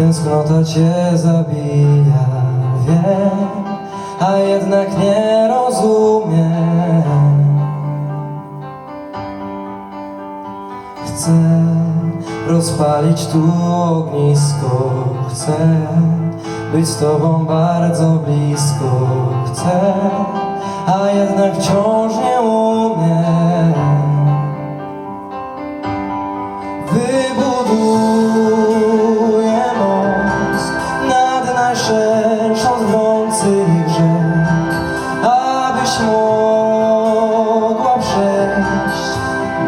Tęsknota cię zabija, wiem, a jednak nie rozumiem. Chcę rozpalić tu ognisko, chcę być z tobą bardzo blisko, chcę, a jednak wciąż nie umiem.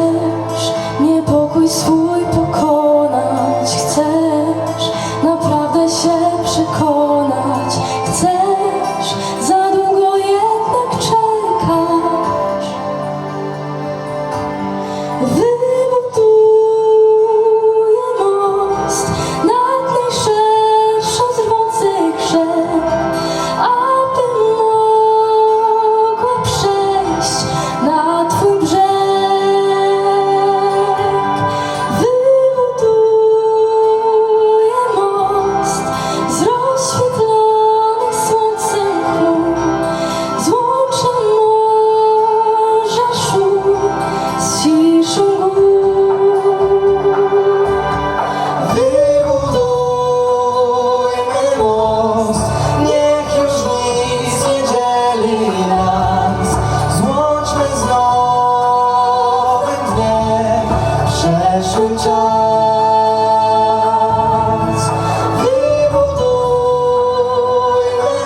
chcesz niepokój swój pokonać, chcesz naprawdę się przekonać, chcesz. ten czas. Wybudujmy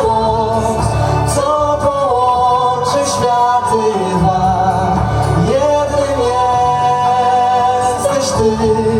most, co połączy światy dwa. Jednym jesteś Ty.